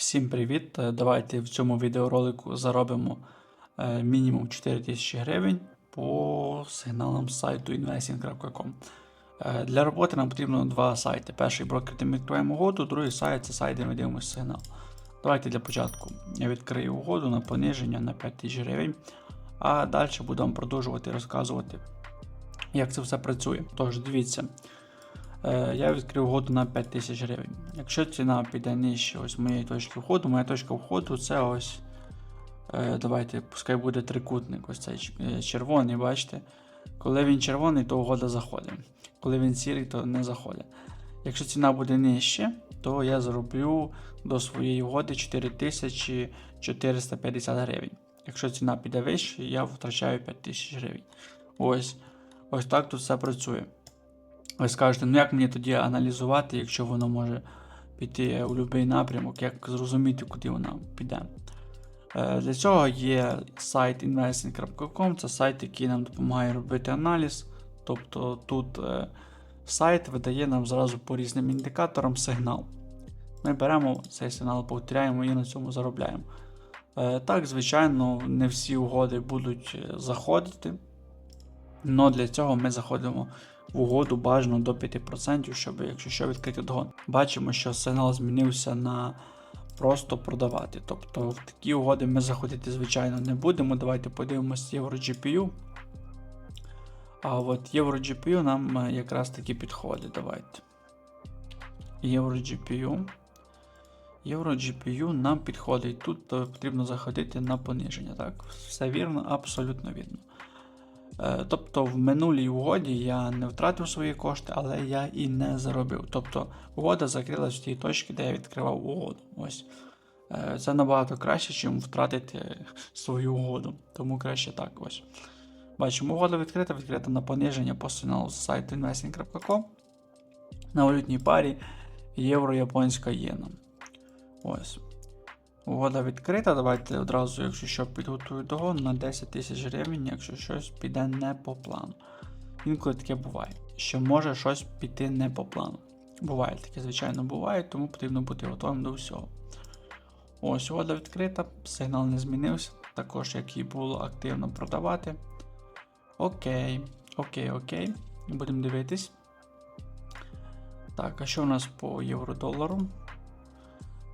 Всім привіт! Е, Давайте в цьому відеоролику заробимо е, мінімум 4000 гривень по сигналам з сайту investing.com. Е, Для роботи нам потрібно два сайти. Перший брокер, де ми відкриваємо угоду, другий сайт це сайт, де ми дивимося сигнал. Давайте для початку я відкрию угоду на пониження на 5000 гривень, а далі вам продовжувати розказувати, як це все працює. Тож дивіться. Е, я відкрив угоду на 5000 гривень. Якщо ціна піде нижче ось моєї точки входу, моя точка входу це ось. е, Давайте, пускай буде трикутник, ось цей е, червоний, бачите. Коли він червоний, то угода заходить. Коли він сірий, то не заходить. Якщо ціна буде нижче, то я зароблю до своєї угоди 4450 гривень. Якщо ціна піде вище, я втрачаю 5000 гривень. Ось, ось так тут все працює. Ви скажете, ну як мені тоді аналізувати, якщо воно може піти у будь-який напрямок, як зрозуміти, куди вона піде. Е, Для цього є сайт investing.com, це сайт, який нам допомагає робити аналіз. Тобто тут е, сайт видає нам зразу по різним індикаторам сигнал. Ми беремо цей сигнал, повторяємо і на цьому заробляємо. Е, Так, звичайно, не всі угоди будуть заходити. Но для цього ми заходимо угоду бажано до 5%, щоб якщо що відкрити догон. Бачимо, що сигнал змінився на просто продавати. Тобто в такі угоди ми заходити, звичайно, не будемо. Давайте подивимось Євро GPU. А от Євро GPU нам е, якраз таки підходить. Давайте. Євро GPU. Євро GPU нам підходить. Тут е, потрібно заходити на пониження. Так, все вірно, абсолютно вірно. Е, Тобто в минулій угоді я не втратив свої кошти, але я і не заробив. Тобто угода закрилась в тій точці, де я відкривав угоду. Ось. Е, Це набагато краще, ніж втратити свою угоду. Тому краще так ось. Бачимо, угода відкрита, відкрита на пониження по сигналу з сайту investing.com. На валютній парі євро-японська єна. Ось. Угода відкрита. Давайте одразу, якщо що, підготую догон на 10 тисяч гривень, якщо щось піде не по плану. Інколи таке буває, що може щось піти не по плану. Буває таке, звичайно, буває, тому потрібно бути готовим до всього. Ось угода відкрита, сигнал не змінився, також як і було активно продавати. Окей, окей, окей. Будемо дивитись. Так, а що у нас по євро-долару?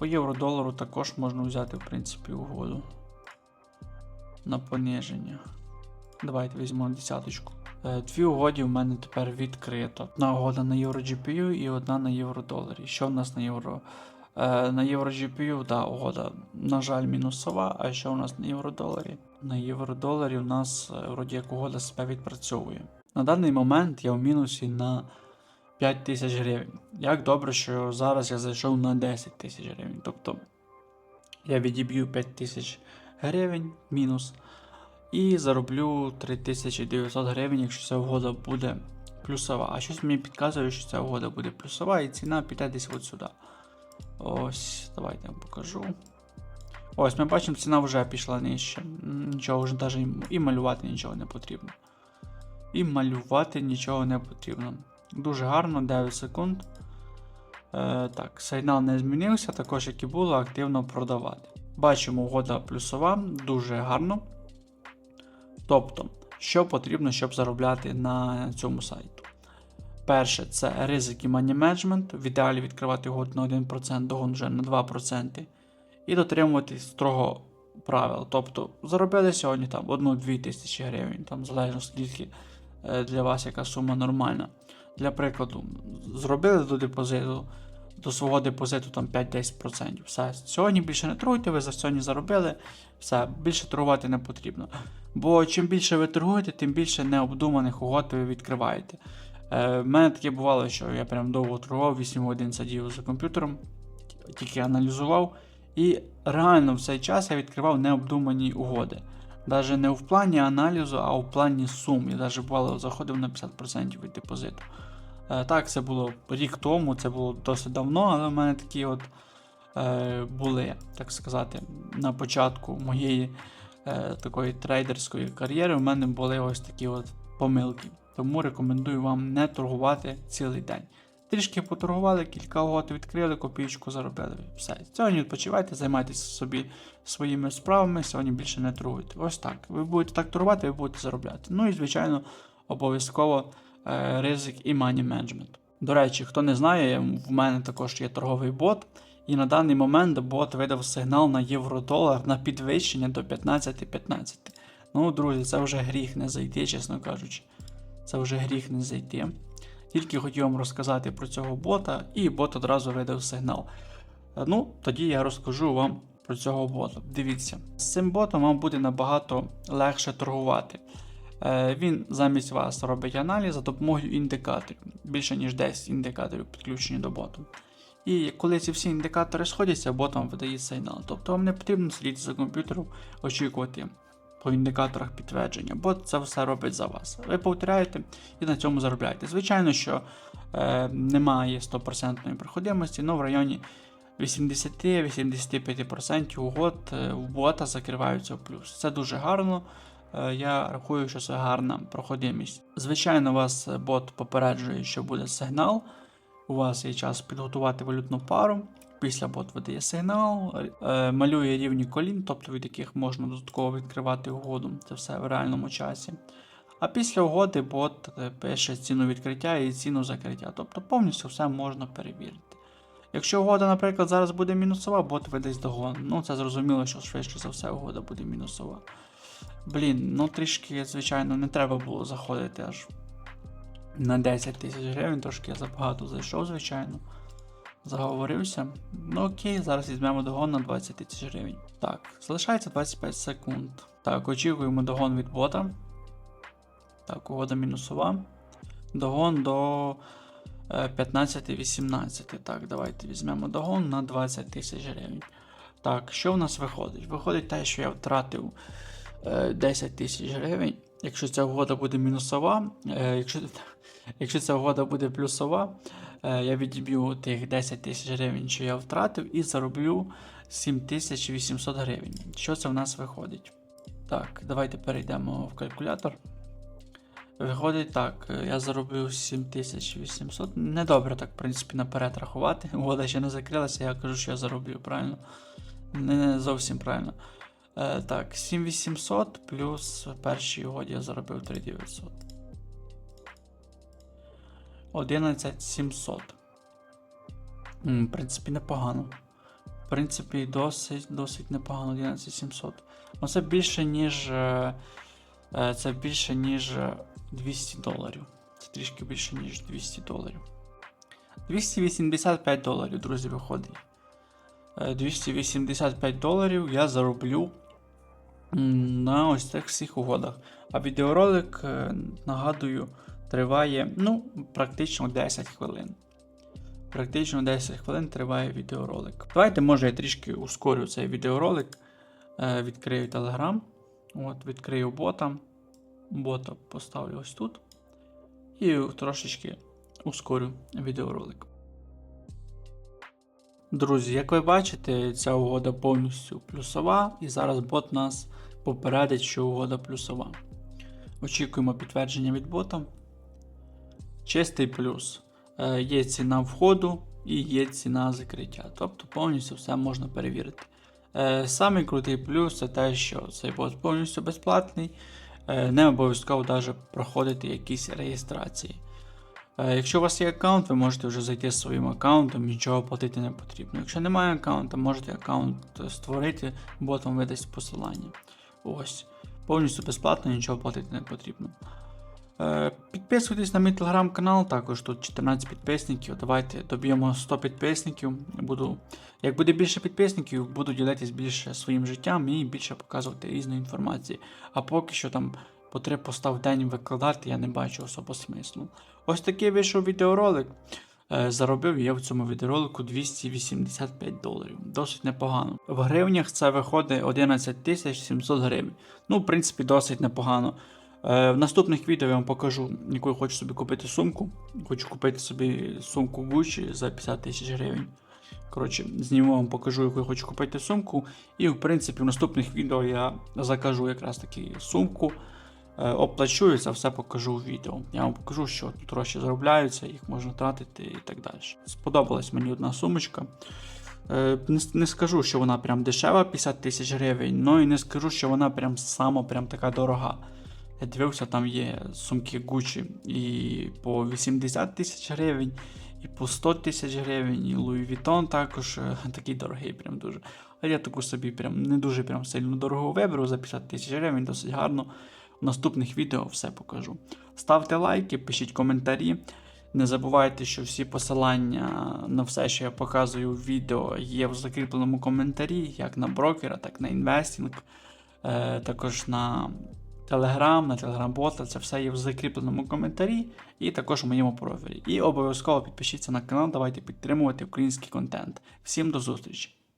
По євро-долару також можна взяти, в принципі, угоду на пониження. Давайте візьмемо десяточку. Е, Дві угоді в мене тепер відкрито. Одна угода на євро GPU і одна на євро-доларі. Що в нас на євро? Е, На євро GPU, да, угода, на жаль, мінусова. А що у нас на євро-доларі? На євро-доларі у нас е, вроді як угода себе відпрацьовує. На даний момент я в мінусі на 5 тисяч гривень. Як добре, що зараз я зайшов на 10 тисяч гривень. Тобто я відіб'ю 5 тисяч гривень мінус. І зароблю 3900 гривень, якщо ця угода буде плюсова. А щось мені підказує, що ця угода буде плюсова і ціна піде десь от сюди. Ось, давайте я вам покажу. Ось, ми бачимо, ціна вже пішла нижче. Нічого вже навіть і малювати нічого не потрібно. І малювати нічого не потрібно. Дуже гарно, 9 секунд. Е, так, сигнал не змінився, також як і було, активно продавати. Бачимо, угода плюсова, дуже гарно. Тобто, що потрібно, щоб заробляти на цьому сайту? Перше, це ризики money management. В ідеалі відкривати угоду на 1%, догон вже на 2%. І дотримуватись строго правил. Тобто, заробили сьогодні там 1-2 тисячі гривень, там залежно скільки е, для вас яка сума нормальна. Для прикладу, зробили до депозиту, до свого депозиту там 5-10%. Все, сьогодні більше не торгуйте, ви за сьогодні заробили, все, більше торгувати не потрібно. Бо чим більше ви торгуєте, тим більше необдуманих угод ви відкриваєте. Е, в мене таке бувало, що я прям довго торгував, 8 годин сидів за комп'ютером, тільки аналізував. І реально в цей час я відкривав необдумані угоди. Навіть не в плані аналізу, а в плані сум. Я навіть бувало заходив на 50% від депозиту. Е, так, це було рік тому, це було досить давно, але в мене такі от е, були, так сказати, на початку моєї е, такої трейдерської кар'єри. У мене були ось такі от помилки. Тому рекомендую вам не торгувати цілий день. Трішки поторгували, кілька угод відкрили, копійку заробили. Все. Сьогодні відпочивайте, займайтеся собі своїми справами, сьогодні більше не торгуйте. Ось так. Ви будете так торгувати, ви будете заробляти. Ну і, звичайно, обов'язково е, ризик і мані менеджмент. До речі, хто не знає, в мене також є торговий бот, і на даний момент бот видав сигнал на євро-долар на підвищення до 15.15. Ну, друзі, це вже гріх не зайти, чесно кажучи. Це вже гріх не зайти. Тільки хотів вам розказати про цього бота, і бот одразу видав сигнал. Е, Ну, тоді я розкажу вам про цього бота. Дивіться, з цим ботом вам буде набагато легше торгувати. Е, Він замість вас робить аналіз за допомогою індикаторів. Більше ніж 10 індикаторів підключені до боту. І коли ці всі індикатори сходяться, бот вам видає сигнал. Тобто вам не потрібно сидіти за комп'ютером, очікувати по індикаторах підтвердження. Бот це все робить за вас. Ви повторяєте і на цьому заробляєте. Звичайно, що е, немає 100% проходимості, але в районі 80-85% угод е, в бота закриваються в плюс. Це дуже гарно. Е, Я рахую, що це гарна проходимість. Звичайно, вас бот попереджує, що буде сигнал. У вас є час підготувати валютну пару. Після бот видає сигнал, е, малює рівні колін, тобто від яких можна додатково відкривати угоду. Це все в реальному часі. А після угоди бот е, пише ціну відкриття і ціну закриття. Тобто повністю все можна перевірити. Якщо угода, наприклад, зараз буде мінусова, бот видасть догон. Ну, це зрозуміло, що швидше за все угода буде мінусова. Блін, ну трішки, звичайно, не треба було заходити аж на 10 тисяч гривень, трошки я забагато зайшов, звичайно. Заговорився. Ну окей, зараз візьмемо догон на 20 тисяч гривень. Так, залишається 25 секунд. Так, очікуємо догон від бота. Так, угода мінусова. Догон до е, 15-18. Так, давайте візьмемо догон на 20 тисяч гривень. Так, що в нас виходить? Виходить те, що я втратив е, 10 тисяч гривень. Якщо ця угода буде мінусова, е, якщо, якщо ця угода буде плюсова, е, я відіб'ю тих 10 тисяч гривень, що я втратив, і зароблю 7800 гривень. Що це в нас виходить? Так, давайте перейдемо в калькулятор. Виходить так, е, я заробив 7800. Недобре так, в принципі, наперед рахувати. Угода ще не закрилася, я кажу, що я заробив, правильно? Не зовсім правильно. Е, так, 7800 плюс першій угоді я заробив 3900. 11700. В принципі, непогано. В принципі, досить досить непогано 11700. Ну це більше, ніж. е, е, Це більше, ніж е, 200 доларів. Це трішки більше, ніж 200 доларів. 285 доларів, друзі, виходить. Е, 285 доларів я зароблю на ось цих всіх угодах. А відеоролик, е, нагадую, триває ну, практично 10 хвилин. Практично 10 хвилин триває відеоролик. Давайте, може, я трішки ускорю цей відеоролик. Е, Відкрию Telegram. От, відкрию бота. Бота поставлю ось тут. І трошечки ускорю відеоролик. Друзі, як ви бачите, ця угода повністю плюсова, і зараз бот нас попередить, що угода плюсова. Очікуємо підтвердження від бота. Чистий плюс. Е, Є ціна входу і є ціна закриття. Тобто повністю все можна перевірити. Е, Самий крутий плюс це те, що цей бот повністю безплатний. Е, Не обов'язково навіть проходити якісь реєстрації. Якщо у вас є аккаунт, ви можете вже зайти з своїм аккаунтом, нічого платити не потрібно. Якщо немає аккаунта, можете аккаунт створити, бот вам видасть посилання. Ось. Повністю безплатно, нічого платити не потрібно. Е, Підписуйтесь на мій телеграм-канал, також тут 14 підписників. Давайте доб'ємо 100 підписників. Буду, як буде більше підписників, буду ділитись більше своїм життям і більше показувати різної інформації. А поки що там по три поста в день викладати, я не бачу особо смислу. Ось такий вийшов відеоролик. Е, Заробив я в цьому відеоролику 285 доларів. Досить непогано. В гривнях це виходить 11 700 гривень. Ну, в принципі, досить непогано. Е, В наступних відео я вам покажу, яку я хочу собі купити сумку. Хочу купити собі сумку Gucci за 50 тисяч гривень. Коротше, зніму вам покажу, яку я хочу купити сумку. І в принципі в наступних відео я закажу якраз таки сумку. е, оплачу і це все покажу у відео. Я вам покажу, що тут гроші заробляються, їх можна тратити і так далі. Сподобалась мені одна сумочка. Е, не скажу, що вона прям дешева 50 тисяч гривень, ну і не скажу, що вона прям сама прям така дорога. Я дивився, там є сумки Gucci і по 80 тисяч гривень, і по 100 тисяч гривень, і Louis Vuitton також е, такий дорогий, прям дуже. А я таку собі прям не дуже прям сильно дорого виберу за 50 тисяч гривень, досить гарно. В наступних відео все покажу. Ставте лайки, пишіть коментарі. Не забувайте, що всі посилання на все, що я показую в відео, є в закріпленому коментарі, як на брокера, так і на інвестінг, е, також на Telegram, на телеграм-бота, Це все є в закріпленому коментарі і також в моєму профілі. І обов'язково підпишіться на канал, давайте підтримувати український контент. Всім до зустрічі!